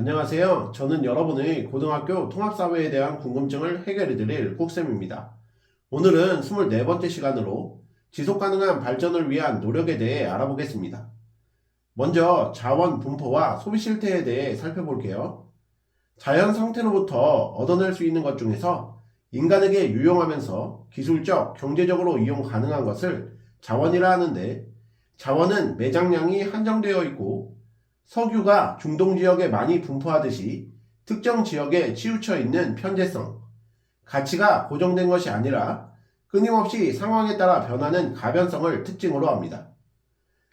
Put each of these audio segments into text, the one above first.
안녕하세요. 저는 여러분의 고등학교 통합사회에 대한 궁금증을 해결해드릴 국쌤입니다. 오늘은 24번째 시간으로 지속가능한 발전을 위한 노력에 대해 알아보겠습니다. 먼저 자원 분포와 소비 실태에 대해 살펴볼게요. 자연 상태로부터 얻어낼 수 있는 것 중에서 인간에게 유용하면서 기술적, 경제적으로 이용 가능한 것을 자원이라 하는데 자원은 매장량이 한정되어 있고 석유가 중동 지역에 많이 분포하듯이 특정 지역에 치우쳐 있는 편제성, 가치가 고정된 것이 아니라 끊임없이 상황에 따라 변하는 가변성을 특징으로 합니다.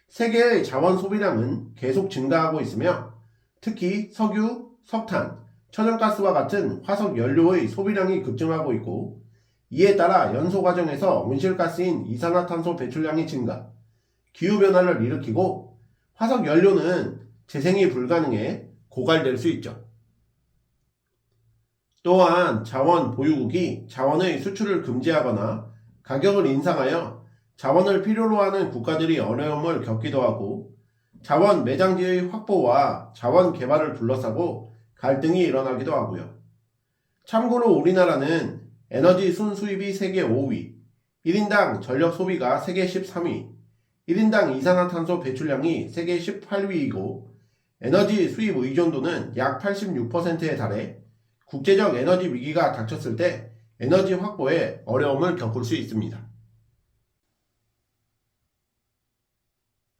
세계의 자원 소비량은 계속 증가하고 있으며 특히 석유, 석탄, 천연가스와 같은 화석 연료의 소비량이 급증하고 있고 이에 따라 연소 과정에서 온실가스인 이산화탄소 배출량이 증가, 기후변화를 일으키고 화석 연료는 재생이 불가능해 고갈될 수 있죠. 또한 자원 보유국이 자원의 수출을 금지하거나 가격을 인상하여 자원을 필요로 하는 국가들이 어려움을 겪기도 하고 자원 매장지의 확보와 자원 개발을 둘러싸고 갈등이 일어나기도 하고요. 참고로 우리나라는 에너지 순수입이 세계 5위, 1인당 전력 소비가 세계 13위, 1인당 이산화탄소 배출량이 세계 18위이고 에너지 수입 의존도는 약 86%에 달해 국제적 에너지 위기가 닥쳤을 때 에너지 확보에 어려움을 겪을 수 있습니다.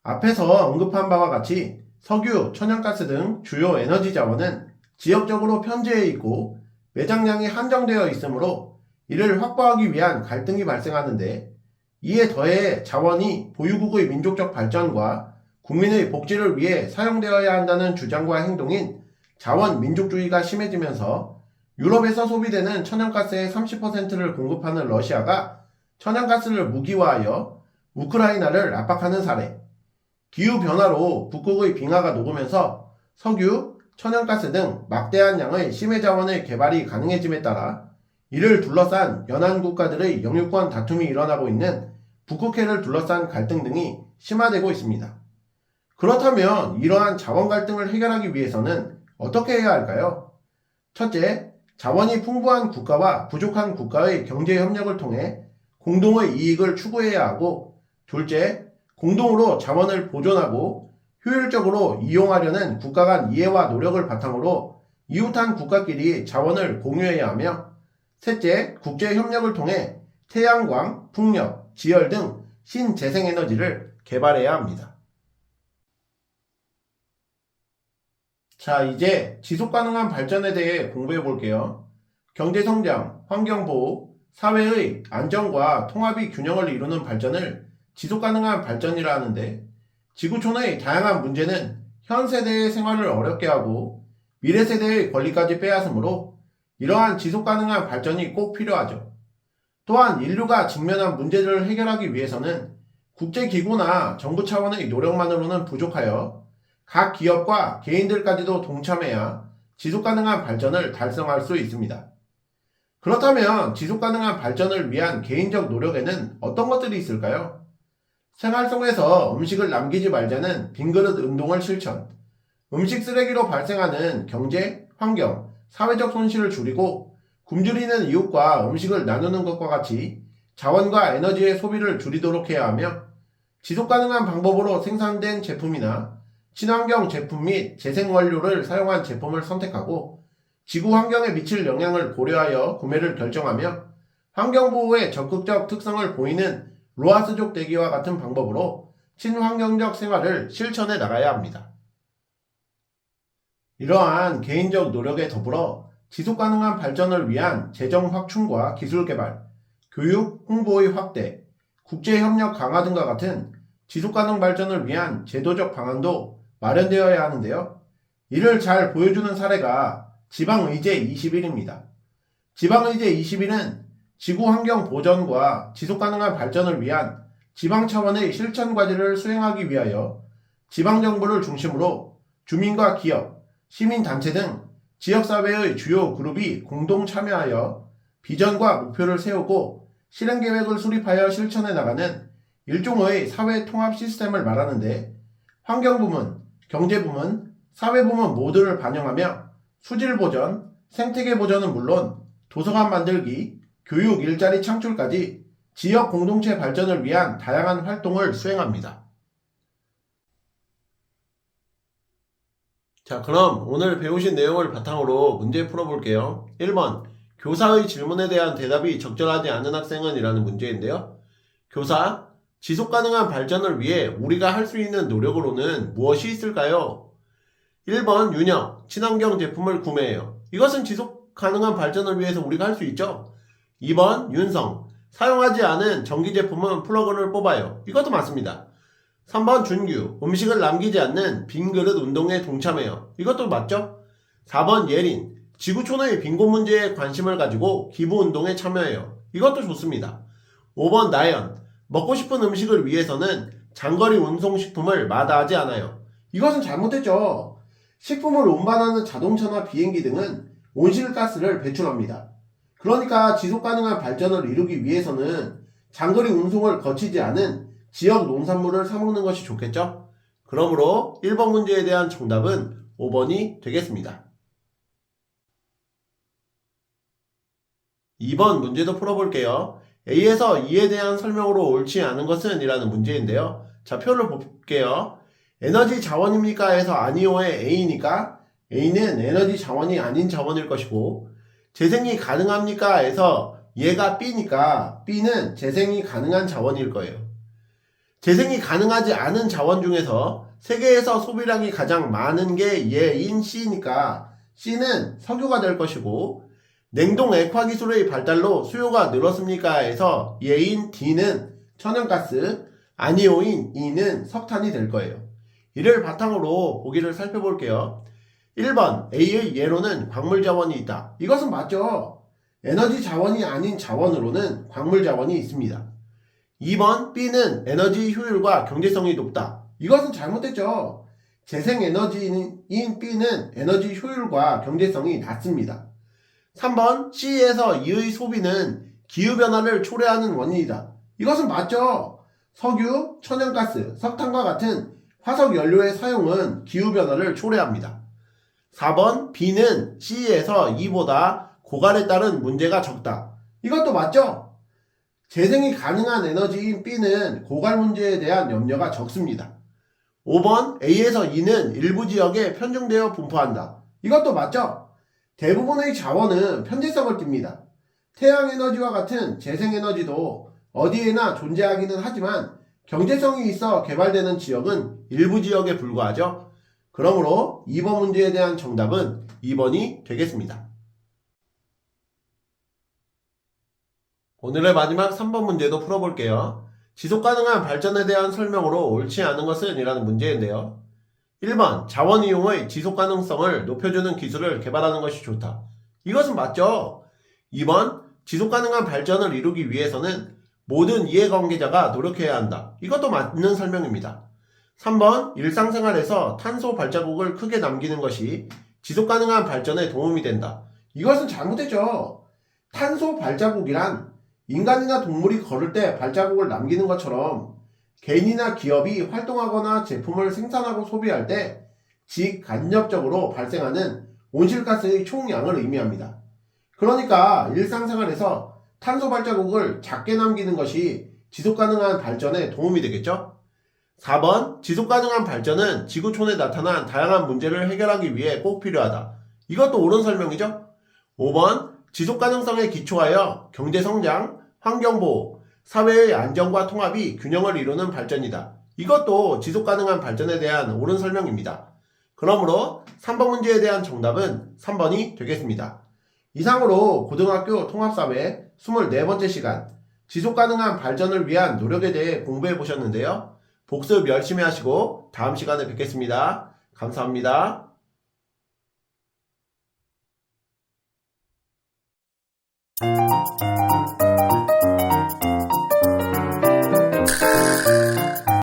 앞에서 언급한 바와 같이 석유, 천연가스 등 주요 에너지 자원은 지역적으로 편제해 있고 매장량이 한정되어 있으므로 이를 확보하기 위한 갈등이 발생하는데 이에 더해 자원이 보유국의 민족적 발전과 국민의 복지를 위해 사용되어야 한다는 주장과 행동인 자원 민족주의가 심해지면서 유럽에서 소비되는 천연가스의 30%를 공급하는 러시아가 천연가스를 무기화하여 우크라이나를 압박하는 사례, 기후변화로 북극의 빙하가 녹으면서 석유, 천연가스 등 막대한 양의 심해 자원의 개발이 가능해짐에 따라 이를 둘러싼 연안 국가들의 영유권 다툼이 일어나고 있는 북극해를 둘러싼 갈등 등이 심화되고 있습니다. 그렇다면 이러한 자원 갈등을 해결하기 위해서는 어떻게 해야 할까요? 첫째, 자원이 풍부한 국가와 부족한 국가의 경제 협력을 통해 공동의 이익을 추구해야 하고, 둘째, 공동으로 자원을 보존하고 효율적으로 이용하려는 국가 간 이해와 노력을 바탕으로 이웃한 국가끼리 자원을 공유해야 하며, 셋째, 국제 협력을 통해 태양광, 풍력, 지열 등 신재생에너지를 개발해야 합니다. 자, 이제 지속 가능한 발전에 대해 공부해 볼게요. 경제 성장, 환경 보호, 사회의 안정과 통합이 균형을 이루는 발전을 지속 가능한 발전이라 하는데 지구촌의 다양한 문제는 현 세대의 생활을 어렵게 하고 미래 세대의 권리까지 빼앗으므로 이러한 지속 가능한 발전이 꼭 필요하죠. 또한 인류가 직면한 문제들을 해결하기 위해서는 국제기구나 정부 차원의 노력만으로는 부족하여 각 기업과 개인들까지도 동참해야 지속 가능한 발전을 달성할 수 있습니다. 그렇다면 지속 가능한 발전을 위한 개인적 노력에는 어떤 것들이 있을까요? 생활 속에서 음식을 남기지 말자는 빈그릇 운동을 실천, 음식 쓰레기로 발생하는 경제, 환경, 사회적 손실을 줄이고 굶주리는 이웃과 음식을 나누는 것과 같이 자원과 에너지의 소비를 줄이도록 해야 하며 지속 가능한 방법으로 생산된 제품이나 친환경 제품 및 재생원료를 사용한 제품을 선택하고 지구 환경에 미칠 영향을 고려하여 구매를 결정하며 환경보호에 적극적 특성을 보이는 로아스족 대기와 같은 방법으로 친환경적 생활을 실천해 나가야 합니다. 이러한 개인적 노력에 더불어 지속 가능한 발전을 위한 재정 확충과 기술 개발, 교육, 홍보의 확대, 국제 협력 강화 등과 같은 지속 가능 발전을 위한 제도적 방안도 마련되어야 하는데요. 이를 잘 보여주는 사례가 지방의제 21입니다. 지방의제 21은 지구 환경 보전과 지속 가능한 발전을 위한 지방 차원의 실천 과제를 수행하기 위하여 지방 정부를 중심으로 주민과 기업, 시민 단체 등 지역 사회의 주요 그룹이 공동 참여하여 비전과 목표를 세우고 실행 계획을 수립하여 실천해 나가는 일종의 사회 통합 시스템을 말하는데 환경부문, 경제부문, 사회부문 모두를 반영하며 수질 보전, 생태계 보전은 물론 도서관 만들기, 교육 일자리 창출까지 지역 공동체 발전을 위한 다양한 활동을 수행합니다. 자, 그럼 오늘 배우신 내용을 바탕으로 문제 풀어볼게요. 1번. 교사의 질문에 대한 대답이 적절하지 않은 학생은 이라는 문제인데요. 교사, 지속 가능한 발전을 위해 우리가 할 수 있는 노력으로는 무엇이 있을까요? 1번 윤영, 친환경 제품을 구매해요. 이것은 지속 가능한 발전을 위해서 우리가 할 수 있죠. 2번 윤성, 사용하지 않은 전기 제품은 플러그를 뽑아요. 이것도 맞습니다. 3번 준규, 음식을 남기지 않는 빈 그릇 운동에 동참해요. 이것도 맞죠? 4번 예린, 지구촌의 빈곤 문제에 관심을 가지고 기부 운동에 참여해요. 이것도 좋습니다. 5번 나연, 먹고 싶은 음식을 위해서는 장거리 운송식품을 마다하지 않아요. 이것은 잘못됐죠. 식품을 운반하는 자동차나 비행기 등은 온실가스를 배출합니다. 그러니까 지속 가능한 발전을 이루기 위해서는 장거리 운송을 거치지 않은 지역 농산물을 사먹는 것이 좋겠죠? 그러므로 1번 문제에 대한 정답은 5번이 되겠습니다. 2번 문제도 풀어볼게요. A에서 E에 대한 설명으로 옳지 않은 것은 이라는 문제인데요. 자, 표를 볼게요. 에너지 자원입니까? 해서 아니오의 A니까 A는 에너지 자원이 아닌 자원일 것이고 재생이 가능합니까? 해서 얘가 B니까 B는 재생이 가능한 자원일 거예요. 재생이 가능하지 않은 자원 중에서 세계에서 소비량이 가장 많은 게 얘인 C니까 C는 석유가 될 것이고 냉동 액화 기술의 발달로 수요가 늘었습니까? 해서 얘인 D는 천연가스, 아니오인 E는 석탄이 될 거예요. 이를 바탕으로 보기를 살펴볼게요. 1번 A의 예로는 광물 자원이 있다. 이것은 맞죠. 에너지 자원이 아닌 자원으로는 광물 자원이 있습니다. 2번 B는 에너지 효율과 경제성이 높다. 이것은 잘못됐죠. 재생 에너지인 B는 에너지 효율과 경제성이 낮습니다. 3번 C에서 이의 소비는 기후변화를 초래하는 원인이다. 이것은 맞죠. 석유, 천연가스, 석탄과 같은 화석 연료의 사용은 기후변화를 초래합니다. 4번 B는 C에서 E보다 고갈에 따른 문제가 적다. 이것도 맞죠? 재생이 가능한 에너지인 B는 고갈 문제에 대한 염려가 적습니다. 5번 A에서 E는 일부 지역에 편중되어 분포한다. 이것도 맞죠? 대부분의 자원은 편재성을 띱니다. 태양에너지와 같은 재생에너지도 어디에나 존재하기는 하지만 경제성이 있어 개발되는 지역은 일부 지역에 불과하죠. 그러므로 2번 문제에 대한 정답은 2번이 되겠습니다. 오늘의 마지막 3번 문제도 풀어볼게요. 지속 가능한 발전에 대한 설명으로 옳지 않은 것은 이라는 문제인데요. 1번 자원 이용의 지속 가능성을 높여주는 기술을 개발하는 것이 좋다. 이것은 맞죠. 2번 지속 가능한 발전을 이루기 위해서는 모든 이해관계자가 노력해야 한다. 이것도 맞는 설명입니다. 3번 일상생활에서 탄소 발자국을 크게 남기는 것이 지속 가능한 발전에 도움이 된다. 이것은 잘못됐죠. 탄소 발자국이란 인간이나 동물이 걸을 때 발자국을 남기는 것처럼 개인이나 기업이 활동하거나 제품을 생산하고 소비할 때 직간접적으로 발생하는 온실가스의 총량을 의미합니다. 그러니까 일상생활에서 탄소 발자국을 작게 남기는 것이 지속 가능한 발전에 도움이 되겠죠? 4번 지속 가능한 발전은 지구촌에 나타난 다양한 문제를 해결하기 위해 꼭 필요하다. 이것도 옳은 설명이죠? 5번 지속 가능성에 기초하여 경제 성장, 환경 보호, 사회의 안정과 통합이 균형을 이루는 발전이다. 이것도 지속 가능한 발전에 대한 옳은 설명입니다. 그러므로 3번 문제에 대한 정답은 3번이 되겠습니다. 이상으로 고등학교 통합사회 24번째 시간 지속 가능한 발전을 위한 노력에 대해 공부해 보셨는데요. 복습 열심히 하시고 다음 시간에 뵙겠습니다. 감사합니다.